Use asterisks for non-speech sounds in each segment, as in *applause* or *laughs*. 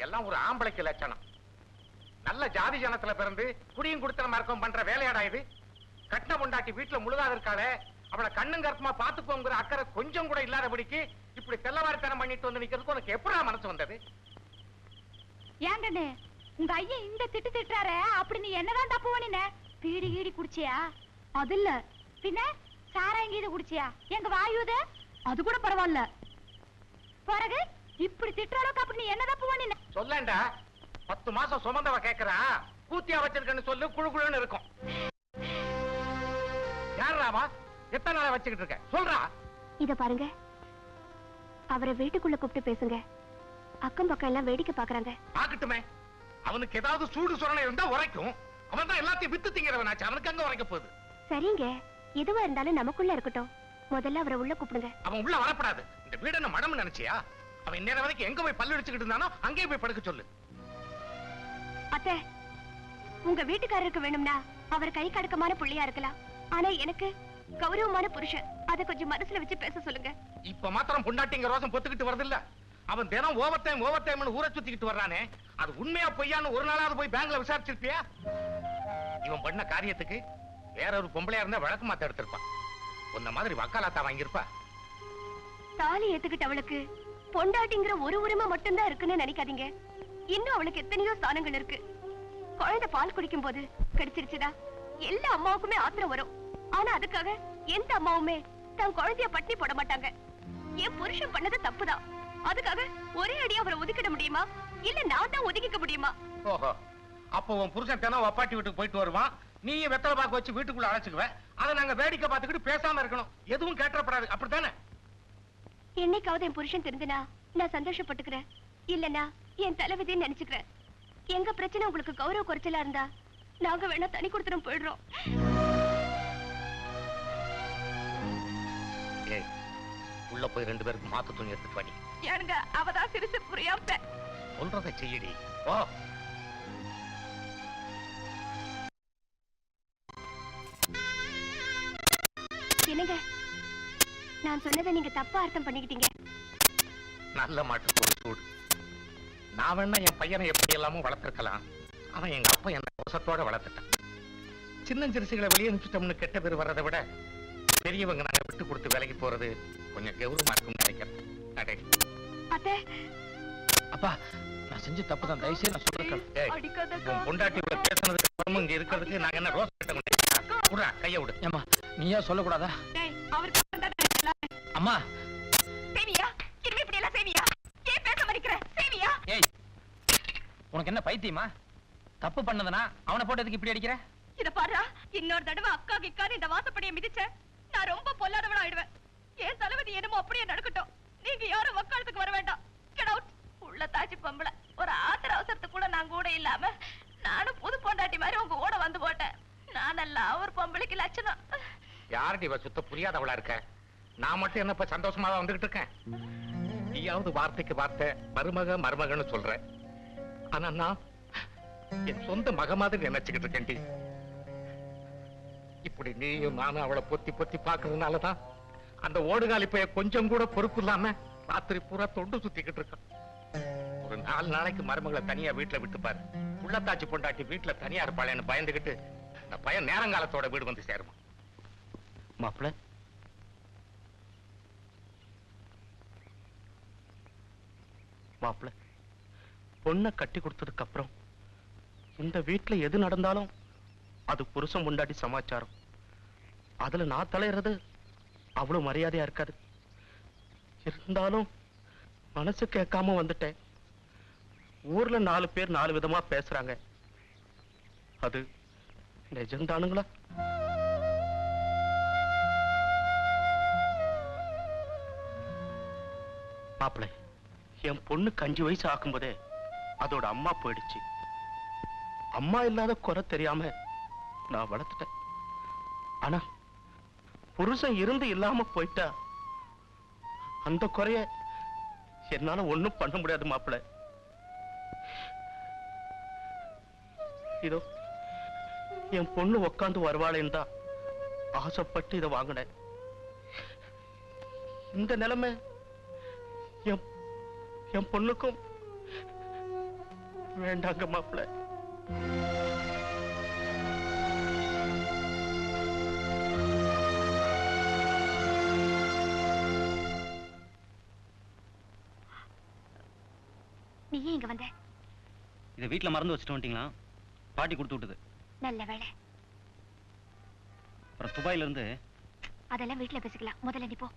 எல்லாம் ஒரு ஆம்பளைக்கு லட்சணம். நல்ல ஜாதி ஜனத்துல பிறந்து குடியும் குடுத்தனமா இருக்கும் பண்ற வேலையாடா இது. கட்டின பொண்டாட்டி வீட்டுல முழுகாத இருக்காளே அவளை கண்ணும் கருத்துமா பாத்துக்கோங்கிற அக்கறை கொஞ்சம் கூட இல்லாதபடிக்கு இப்படி தெல்லவாரித்தனம் பண்ணிட்டு வந்து நிக்கிறதுக்கு உனக்கு எப்படா மனசு வந்தது? ஏங்கண்ணே உங்க ஐயன் இந்த திட்டு திட்டுறாரு அப்படி நீ என்னதான் தப்பு பண்ணின பீடி கீடி குடிச்சியா? அது இல்ல. பின்ன சாராயம் கீது குடிச்சியா? எங்க வாயுது அது? கூட பரவாயில்ல. பிறகு இப்படி திட்டுற அளவுக்கு அப்படி நீ என்ன தப்பு பண்ணின சொல்லேன்டா பத்து மாசம் சுமந்தவ கேக்குறா. கூத்தியா வச்சிருக்கேன்னு சொல்லு குழு குழுன்னு இருக்கும். யாராவா எத்தனை நாளா வச்சுக்கிட்டு இருக்க? சொல்றா. இத பாருங்க. அவரை வீட்டுக்குள்ள கூப்பிட்டு பேசுங்க. அக்கம் பக்கம் எல்லாம் வேடிக்கை பாக்குறாங்க. பாக்கட்டுமே. அவனுக்கு ஏதாவது சூடு சுரணை இருந்தா உரைக்கும். அவன் தான் எல்லாத்தையும் வித்து திங்கிறவனாச்சு. அவனுக்கு அங்க உரைக்க போகுது? சரிங்க. எதுவா இருந்தாலும் நமக்குள்ள இருக்கட்டும். முதல்ல அவரை உள்ள கூப்பிடுங்க. அவன் உள்ள வரப்படாது. இந்த வீடு என்ன மடம் நினைச்சியா? அவன் இந்நேரம் வரைக்கும் எங்க போய் பல்லு அடிச்சுக்கிட்டு இருந்தானோ அங்கேயே போய் படுக்க சொல்லு. அத்தை உங்க வீட்டுக்காரருக்கு வேணும்னா அவர் கை கடக்கமான புள்ளியா இருக்கலாம். ஆனா எனக்கு கௌரவமான புருஷன். அதை கொஞ்சம் மனசுல வச்சு பேச சொல்லுங்க. இப்ப மாத்திரம் பொண்டாட்டிங்க ரோசம் பொத்துக்கிட்டு வருது இல்ல அவன் தினம் ஓவர் டைம் ஓவர் டைம்னு ஊரை சுத்திக்கிட்டு வர்றானே. அது உண்மையா பொய்யான்னு ஒரு நாளாவது போய் பேங்க்ல விசாரிச்சிருப்பியா? இவன் பண்ண காரியத்துக்கு வேற ஒரு பொம்பளையா இருந்தா வழக்கு மாத்த எடுத்திருப்பான். உன்ன மாதிரி வக்காலாத்தா வாங்கியிருப்பா. தாலி ஏத்துக்கிட்டவளுக்கு பொண்டாட்டிங்கிற ஒரு உரிமை மட்டும்தான் இருக்குன்னு நினைக்காதீங்க. இன்னும் அவளுக்கு எத்தனையோ ஸ்தானங்கள் இருக்கு. குழந்தை பால் குடிக்கும் போது கடிச்சிருச்சுதா எல்லா அம்மாவுக்குமே ஆத்திரம் வரும். ஆனா அதுக்காக எந்த அம்மாவுமே தன் குழந்தைய பட்டி போட மாட்டாங்க. என் புருஷன் பண்ணது தப்புதான். அதுக்காக ஒரே அடி அவரை ஒதுக்கிட முடியுமா? இல்ல நான் தான் ஒதுக்கிக்க முடியுமா? ஓஹோ. அப்போ உன் புருஷன் தினம் அப்பாட்டி வீட்டுக்கு போயிட்டு வருவான். நீயும் வெத்தலை பாக்கு வச்சு வீட்டுக்குள்ள அழைச்சுக்குவேன் அதை நாங்க வேடிக்கை பார்த்துக்கிட்டு பேசாம இருக்கணும். எதுவும் கேட்டப்படாது அப்படித்தானே? என்னைக்காவது என் புருஷன் தெரிஞ்சுனா நான் சந்தோஷப்பட்டுக்கிறேன். இல்லனா என் தலைவிதின்னு நினைச்சுக்கிறேன். எங்க பிரச்சனை உங்களுக்கு கௌரவ குறைச்சலா இருந்தா நாங்க வேணா தனி கொடுத்துடும் போயிடுறோம். உள்ள போய் ரெண்டு பேருக்கு மாத்து துணி எடுத்துட்டு வாடி. ஏனுங்க அவதான் சிறுசு புரியாம. சொல்றதை செய்யடி. நான் சொன்னதை நீங்க தப்பா அர்த்தம் பண்ணிக்கிட்டீங்க. நல்ல மாட்டுக்கு சூடு நான் வேணா என் பையனை எப்படி எல்லாமும் வளர்த்திருக்கலாம். அவன் எங்க அப்பா என்ன வசத்தோட வளர்த்துட்டான். சின்ன சிறுசுகளை வெளியே அனுப்பிச்சிட்டோம்னு கெட்ட பேர் வர்றதை விட பெரியவங்க நாங்க விட்டு கொடுத்து வேலைக்கு போறது கொஞ்சம் கௌரவமா இருக்கும்னு நினைக்கிறேன். அப்பா நான் செஞ்ச தப்பு தான் தயவுசெய்து நான் சொல்றேன் பொண்டாட்டி பேசுனதுக்கு இங்க இருக்கிறதுக்கு நாங்க என்ன ரோஸ் கட்ட விடுறா கைய விடு. ஏமா நீயா சொல்லக்கூடாதா? அவருக்கு அம்மா. செய்வியா இனிமே இப்படி எல்லாம் செய்வியா ஏன் பேச மறிக்கிற செய்வியா ஏய் உனக்கு என்ன பைத்தியமா? தப்பு பண்ணதுனா அவனை போட்டதுக்கு இப்படி அடிக்கிற? இத பாருடா இன்னொரு தடவை அக்கா கிக்கான்னு இந்த வாசப்படியை மிதிச்ச நான் ரொம்ப பொல்லாதவனா ஆயிடுவேன். ஏன் தலைவதி என்னமோ அப்படியே நடக்கட்டும். நீங்க யாரும் வக்காலத்துக்கு வர வேண்டாம். கெட் அவுட் உள்ள தாச்சி பொம்பளை. ஒரு ஆத்திர அவசரத்துக்கு கூட நான் கூட இல்லாம நானும் புது பொண்டாட்டி மாதிரி உங்க கூட வந்து போட்டேன். நானெல்லாம் ஒரு பொம்பளைக்கு லட்சணம். யார்டி இவ சுத்த புரியாதவளா இருக்க? நான் மட்டும் என்னப்ப சந்தோஷமா தான் வந்துகிட்டு இருக்கேன்? நீயாவது வார்த்தைக்கு வார்த்தை மருமக மருமகன்னு சொல்ற. ஆனா நான் என் சொந்த மக மாதிரி நினைச்சுக்கிட்டு இருக்கேன்டி இப்படி நீயும் நானும் அவளை பொத்தி பொத்தி பாக்குறதுனாலதான் அந்த ஓடுகாலி பைய கொஞ்சம் கூட பொறுப்பு இல்லாம ராத்திரி பூரா தொண்டு சுத்திக்கிட்டு இருக்கான் ஒரு நாலு நாளைக்கு மருமகளை தனியா வீட்டுல விட்டு பாரு. உள்ளத்தாச்சி பொண்டாட்டி வீட்டுல தனியா இருப்பாளேன்னு பயந்துகிட்டு அந்த பையன் நேரங்காலத்தோட வீடு வந்து சேருமா. மாப்பிள்ள மாப்பிள்ள பொண்ணை கட்டி கொடுத்ததுக்கு அப்புறம் இந்த வீட்டுல எது நடந்தாலும் அது புருஷன் உண்டாடி சமாச்சாரம். அதுல நான் தலையிறது அவ்வளவு மரியாதையா இருக்காது. இருந்தாலும் மனசு கேட்காம வந்துட்டேன். ஊர்ல நாலு பேர் நாலு விதமா பேசுறாங்க. அது நிஜம்தானுங்களா? மாப்பிள்ளை என் பொண்ணு கஞ்சி வயசு ஆக்கும்போதே அதோட அம்மா போயிடுச்சு. அம்மா இல்லாத குறை தெரியாம நான் வளர்த்துட்டேன். ஆனா புருஷன் இருந்து இல்லாம போயிட்டா அந்த குறைய என்னால ஒண்ணும் பண்ண முடியாது மாப்பிள்ள. இதோ என் பொண்ணு உக்காந்து வருவாளேன்னு தான் ஆசைப்பட்டு இதை வாங்கினேன். இந்த நிலைமை என் பொண்ணுக்கும் வேண்டாங்க மாப்பிள்ள. நீ ஏன் இங்க வந்த? இதை வீட்ல மறந்து வச்சுட்டு வந்துட்டீங்களா? பாட்டி கொடுத்து விட்டது. நல்ல வேலை அப்புறம் துபாயில இருந்து அதெல்லாம் வீட்ல பேசிக்கலாம். முதல்ல நீ போ.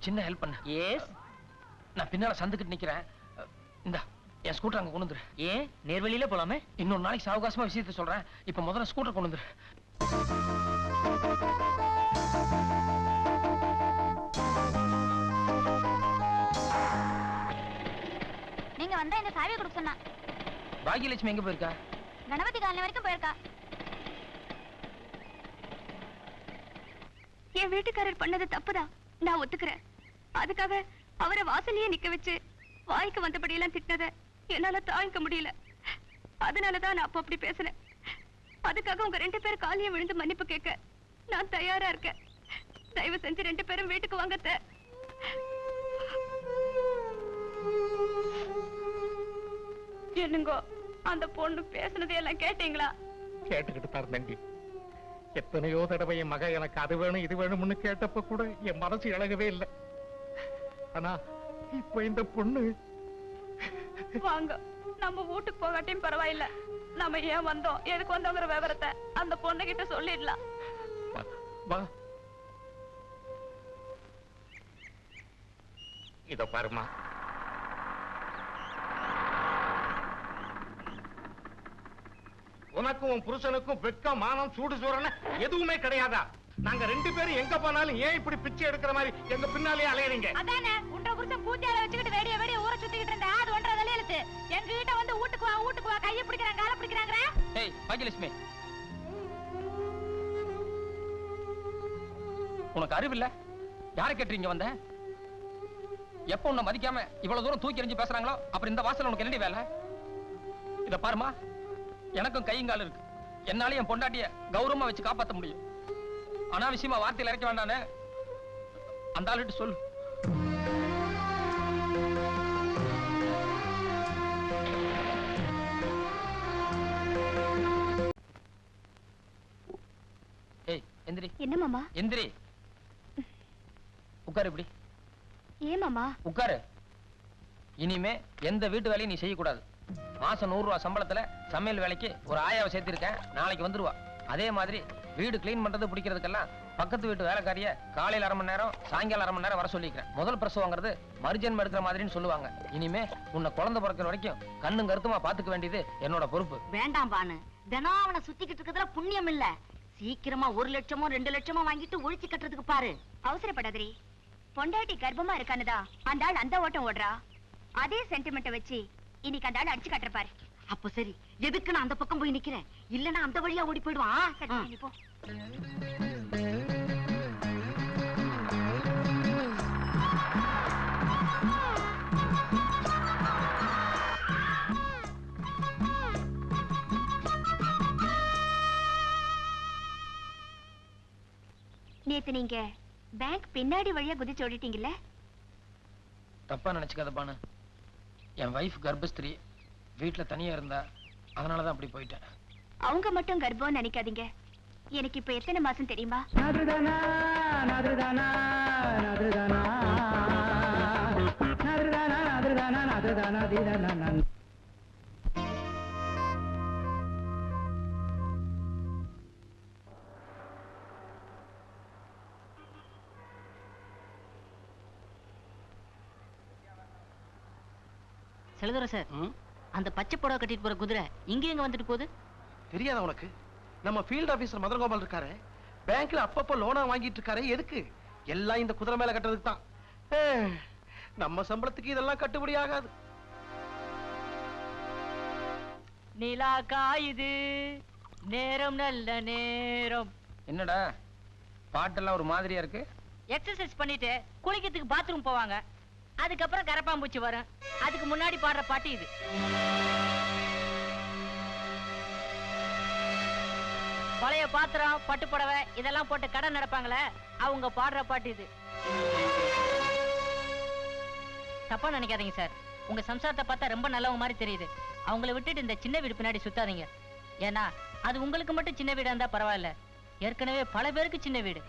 ஒரு சின்ன ஹெல்ப் பண்ணு. எஸ் நான் பின்னால சந்துக்கிட்டு நிக்கிறேன். இந்த என் ஸ்கூட்டர் அங்க கொண்டு வந்துரு. ஏன் நேர்வழியில போலாமே? இன்னொரு நாளைக்கு சாவகாசமா விஷயத்த சொல்றேன். இப்ப முதல்ல ஸ்கூட்டர் கொண்டு வந்துரு. நீங்க வந்தா இந்த சாவியை கொடுக்க சொன்னா. பாகியலட்சுமி எங்க போயிருக்கா? கணபதி காலனி வரைக்கும் போயிருக்கா. என் வீட்டுக்காரர் பண்ணது தப்புதான். நான் ஒத்துக்கிறேன். அதுக்காக அவரை வாசலையே நிக்க வச்சு வாய்க்கு வந்தபடியெல்லாம் திட்டினத என்னால தாங்கிக்க முடியல. அதனாலதான் நான் அப்ப அப்படி பேசினேன். அதுக்காக உங்க ரெண்டு பேரும் காலிய விழுந்து மன்னிப்பு கேட்க நான் தயாரா இருக்கேன். தயவு செஞ்சு ரெண்டு பேரும் வீட்டுக்கு வாங்கத்த. என்னங்கோ அந்த பொண்ணு பேசுனதை எல்லாம் கேட்டீங்களா? கேட்டுக்கிட்டு தான் தம்பி எத்தனையோ தடவை என் மக எனக்கு அது வேணும் இது வேணும்னு கேட்டப்ப கூட என் மனசு இழகவே இல்லை. ஆனா இப்ப இந்த பொண்ணு வாங்க நம்ம வீட்டுக்கு போகாட்டியும் பரவாயில்ல. நம்ம ஏன் வந்தோம்? எதுக்கு வந்தோங்கிற விவரத்தை அந்த பொண்ணு கிட்ட சொல்லிடலாம் இத பாருமா உனக்கும் உன் புருஷனுக்கும் வெக்கம் மானம் சூடு சூறன எதுவுமே கிடையாதா? நாங்க ரெண்டு பேரும் எங்க போனாலும் ஏன் இப்படி பிச்சை எடுக்கிற மாதிரி எங்க பின்னாலேயே அலையறீங்க? அதானே? உன்ற புருஷன் பூஜையால வச்சுக்கிட்டு வெடிய வெடிய ஊரை சுத்திக்கிட்டு இருந்தா அது ஒன்றரை தலையெழுத்து எங்க கிட்ட வந்து வீட்டுக்கு வா வீட்டுக்கு வா கையை பிடிக்கிறாங்க காலை பிடிக்கிறாங்க ஏய் பாகியலட்சுமி உனக்கு அறிவு இல்ல? யாரை கேட்டுறீங்க வந்த? எப்ப உன்னை மதிக்காம இவ்வளவு தூரம் தூக்கி எறிஞ்சு பேசுறாங்களோ அப்புறம் இந்த வாசல்ல உனக்கு என்னடி வேலை? இத பாருமா எனக்கும் கையும் இருக்கு. என்னால என் பொண்டாட்டிய கௌரவமா வச்சு காப்பாத்த முடியும். அனாவசியமா வார்த்தையில இறக்க வேண்டானே அந்த ஆளுட்டு சொல்லு. எந்திரி. என்ன மாமா? எந்திரி. உட்காரு இப்படி. ஏன் மாமா? உட்காரு. இனிமே எந்த வீட்டு வேலையும் நீ செய்யக்கூடாது. மாசம் நூறு ரூபாய் சம்பளத்துல சமையல் வேலைக்கு ஒரு ஆயாவை சேர்த்திருக்கேன். நாளைக்கு வந்துருவா. அதே மாதிரி வீடு கிளீன் பண்றது பிடிக்கிறதுக்கெல்லாம் பக்கத்து வீட்டு வேலைக்காரிய காலையில அரை மணி நேரம் சாயங்காலம் அரை மணி நேரம் வர சொல்லிக்கிறேன். முதல் பிரசவங்கிறது மறுஜன்மம் எடுக்கிற மாதிரின்னு சொல்லுவாங்க. இனிமே உன்னை குழந்தை பிறக்கிற வரைக்கும் கண்ணும் கருத்துமா பாத்துக்க வேண்டியது என்னோட பொறுப்பு. வேண்டாம் பானு. தினம் அவனை சுத்திக்கிட்டு இருக்கிறதுல புண்ணியம் இல்ல. சீக்கிரமா ஒரு லட்சமோ ரெண்டு லட்சமோ வாங்கிட்டு ஒழிச்சு கட்டுறதுக்கு பாரு. அவசரப்படாதீ பொண்டாட்டி கர்ப்பமா இருக்கானுதா அந்த ஆள் அந்த ஓட்டம் ஓடுறா. அதே சென்டிமெண்ட்டை வச்சு இன்னைக்கு அந்த ஆள் அடிச்சு பாரு. அப்ப சரி. எதுக்கு நான் அந்த பக்கம் போய் நிக்கிறேன்? இல்லன்னா அந்த வழியா ஓடி போயிடுவான். நேத்து நீங்க பேங்க் பின்னாடி வழியா குதிச்சு ஓடிட்டீங்கல்ல? தப்பா நினைச்சுக்காத பானு. என் வைஃப் கர்ப்பஸ்திரி. வீட்டுல தனியா இருந்தா அதனாலதான் அப்படி போயிட்டேன். அவங்க மட்டும் கர்ப்பம் நினைக்காதீங்க. எனக்கு இப்ப எத்தனை மாசம் தெரியுமா? செலுதுற சார் அந்த பச்சை புடவை கட்டிட்டு போற குதிரை இங்க எங்க வந்துட்டு போகுது? தெரியாதா உனக்கு? நம்ம ஃபீல்ட் ஆபீசர் மதனகோபால் இருக்காரு. பேங்க்ல அப்பப்போ லோனா வாங்கிட்டு இருக்காரு. எதுக்கு? எல்லாம் இந்த குதிரை மேல கட்டுறதுக்கு தான். நம்ம சம்பளத்துக்கு இதெல்லாம் கட்டுப்படி ஆகாது. நிலா காயுது நேரம் நல்ல நேரம். என்னடா பாட்டெல்லாம் ஒரு மாதிரியா இருக்கு? எக்ஸசைஸ் பண்ணிட்டு குளிக்கிறதுக்கு பாத்ரூம் போவாங்க. அதுக்கப்புறம் கரப்பாம்பூச்சி வரும். அதுக்கு முன்னாடி பாடுற பாட்டு இது. பழைய பாத்திரம் பட்டு புடவை இதெல்லாம் போட்டு கடை நடப்பாங்களே அவங்க பாடுற பாட்டு இது. தப்பா நினைக்காதீங்க சார். உங்க சம்சாரத்தை பார்த்தா ரொம்ப நல்லவங்க மாதிரி தெரியுது. அவங்கள விட்டுட்டு இந்த சின்ன வீடு பின்னாடி சுத்தாதீங்க. ஏன்னா அது உங்களுக்கு மட்டும் சின்ன வீடா இருந்தா பரவாயில்ல. ஏற்கனவே பல பேருக்கு சின்ன வீடு.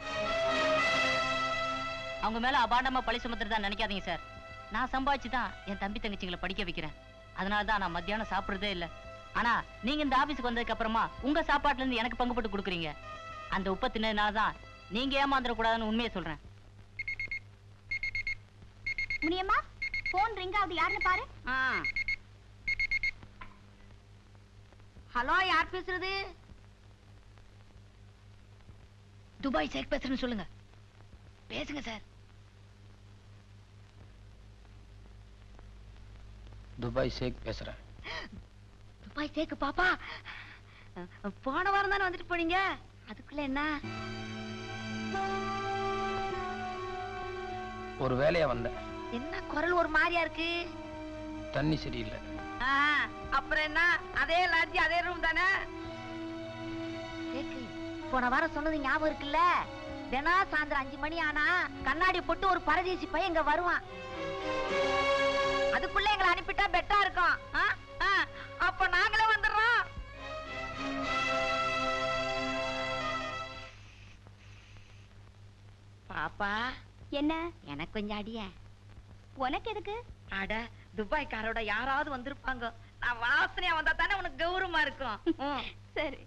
அவங்க மேல அபாண்டமா பழி சுமத்துறதா நினைக்காதீங்க சார். நான் சம்பாதிச்சு தான் என் தம்பி தங்கச்சிங்களை படிக்க வைக்கிறேன். அதனால தான் நான் மத்தியானம் சாப்பிடுறதே இல்ல. ஆனா நீங்க இந்த ஆபீஸ்க்கு வந்ததுக்கு அப்புறமா உங்க சாப்பாட்டுல இருந்து எனக்கு பங்கு போட்டு கொடுக்குறீங்க. அந்த உப்பை தின்னதுனால தான் நீங்க ஏமாந்துட கூடாதுன்னு உண்மையை சொல்றேன். முனியம்மா போன் ரிங் ஆகுது. யாருன்னு பாரு. ஹலோ யார் பேசுறது? துபாய் சேக் பேசுறேன்னு சொல்லுங்க. பேசுங்க சார். துபாய் ஷேக் பேசுறேன். துபாய் சேக்கு பாப்பா. போன வாரம் தானே வந்துட்டு போனீங்க? அதுக்குள்ள என்ன? ஒரு வேலையா வந்தேன். என்ன குரல் ஒரு மாதிரியா இருக்கு? தண்ணி சரியில்லை. அப்புறம் என்ன? அதே லாட்ஜி அதே ரூம் தானே? போன வாரம் சொன்னது ஞாபகம் இருக்குல்ல? தினம் சாயந்தரம் அஞ்சு மணி ஆனா கண்ணாடி போட்டு ஒரு பரதேசி பையன் இங்க வருவான். அதுக்குள்ள எங்களை அனுப்பிட்டா பெட்டா இருக்கும். அப்ப நாங்களே வந்துடுறோம். பாப்பா என்ன? எனக்கு கொஞ்சம் அடிய. உனக்கு எதுக்கு? அட துபாய்க்காரோட யாராவது வந்திருப்பாங்க. நான் வாசனையா வந்தா தானே உனக்கு கௌரவமா இருக்கும். *laughs* சரி.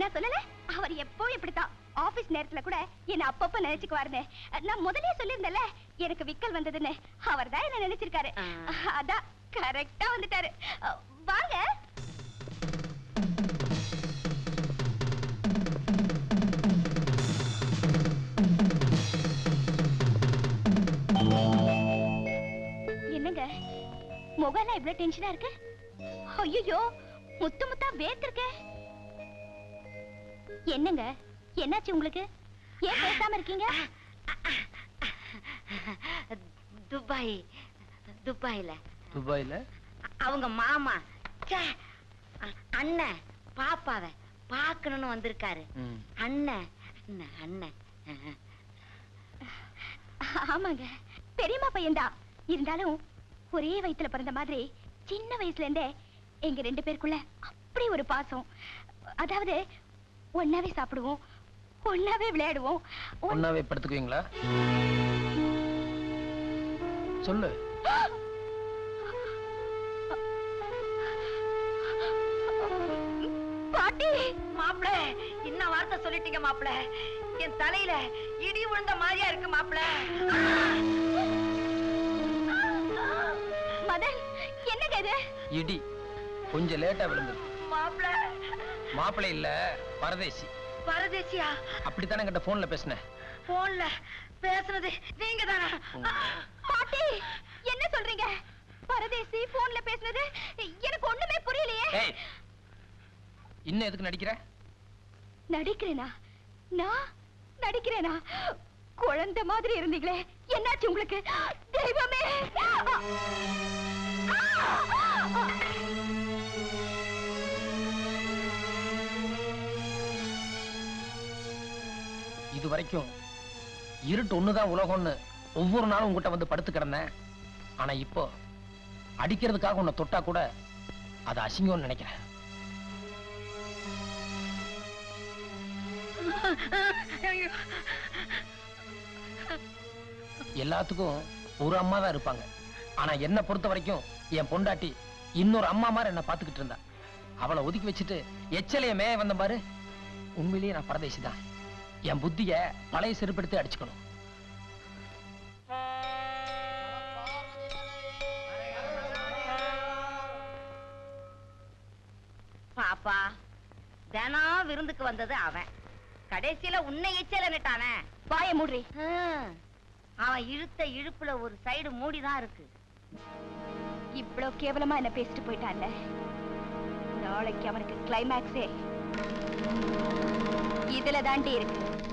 நான் சொல்லல அவர் எப்பவும் இப்படித்தான். ஆபீஸ் நேரத்துல கூட என்ன அப்பப்ப நினைச்சுக்குவாருன்னு. நான் முதல்லயே சொல்லியிருந்தேன்ல எனக்கு விக்கல் வந்ததுன்னு. அவர் தான் என்ன நினைச்சிருக்காரு. அதான் கரெக்டா வந்துட்டாரு. வாங்க. என்னங்க? முகம்லாம் இவ்வளவு டென்ஷனா இருக்கு? ஐயோ முத்து முத்தா வேர்த்திருக்க. என்னங்க? என்னாச்சு உங்களுக்கு? ஏன் பேசாம இருக்கீங்க? துபாய் துபாயில. துபாயில? அவங்க மாமா அண்ணன் பாப்பாவ பார்க்கணும்னு வந்திருக்காரு. அண்ணன் அண்ணன். ஆமாங்க. பெரியம்மா பையன்தான். இருந்தாலும் ஒரே வயித்துல பிறந்த மாதிரி சின்ன வயசுல இருந்தே எங்க ரெண்டு பேருக்குள்ள அப்படி ஒரு பாசம். அதாவது ஒன்னாவே சாப்பிடுவோம். ஒன்னாவே விளையாடுவோம். ஒன்- ஒன்னாவே படுத்துக்குவீங்களா? சொல்லு. பாட்டி! மாப்பிள என்ன வார்த்தை சொல்லிட்டீங்க மாப்பிள. என் தலையில இடி விழுந்த மாதிரியா இருக்கு மாப்பிள. மதன் என்னங்க இது? இடி. கொஞ்சம் லேட்டா விழுந்தது மாப்பிள. மாப்பிள்ளை இல்ல. பரதேசி. பரதேசியா? அப்படித்தானே கிட்ட போன்ல பேசினேன் போன்ல பேசுனது நீங்க தானா பாட்டி என்ன சொல்றீங்க? பரதேசி போன்ல பேசுனது எனக்கு ஒண்ணுமே புரியலையே. இன்னும் எதுக்கு நடிக்கிற? நடிக்கிறேனா? நான் நடிக்கிறேனா? குழந்தை மாதிரி இருந்தீங்களே என்னாச்சு உங்களுக்கு? தெய்வமே! இது வரைக்கும் இருட்டு ஒண்ணுதான் உலகம்னு ஒவ்வொரு நாளும் உங்ககிட்ட வந்து படுத்து கிடந்தேன். ஆனா இப்போ அடிக்கிறதுக்காக உன்னை தொட்டா கூட அது அசிங்கம்னு நினைக்கிறேன். எல்லாத்துக்கும் ஒரு அம்மா தான் இருப்பாங்க. ஆனா என்ன பொறுத்த வரைக்கும் என் பொண்டாட்டி இன்னொரு அம்மா மாதிரி என்ன பாத்துக்கிட்டு இருந்தா. அவளை ஒதுக்கி வச்சுட்டு எச்சலைய மேய வந்த பாரு. உண்மையிலேயே நான் பரதேசி தான் என் புத்திய பழைய செருப்படுத்தி அடிச்சுக்கணும். பாப்பா தினம் விருந்துக்கு வந்தது அவன். கடைசியில உன்னை எச்சல் என்னட்டானே பாய மூடி அவன் இழுத்த இழுப்புல ஒரு சைடு மூடிதான் இருக்கு. இவ்வளவு கேவலமா என்ன பேசிட்டு போயிட்டான்ல? நாளைக்கு அவனுக்கு கிளைமேக்ஸே இதுல தாண்டி இருக்கு.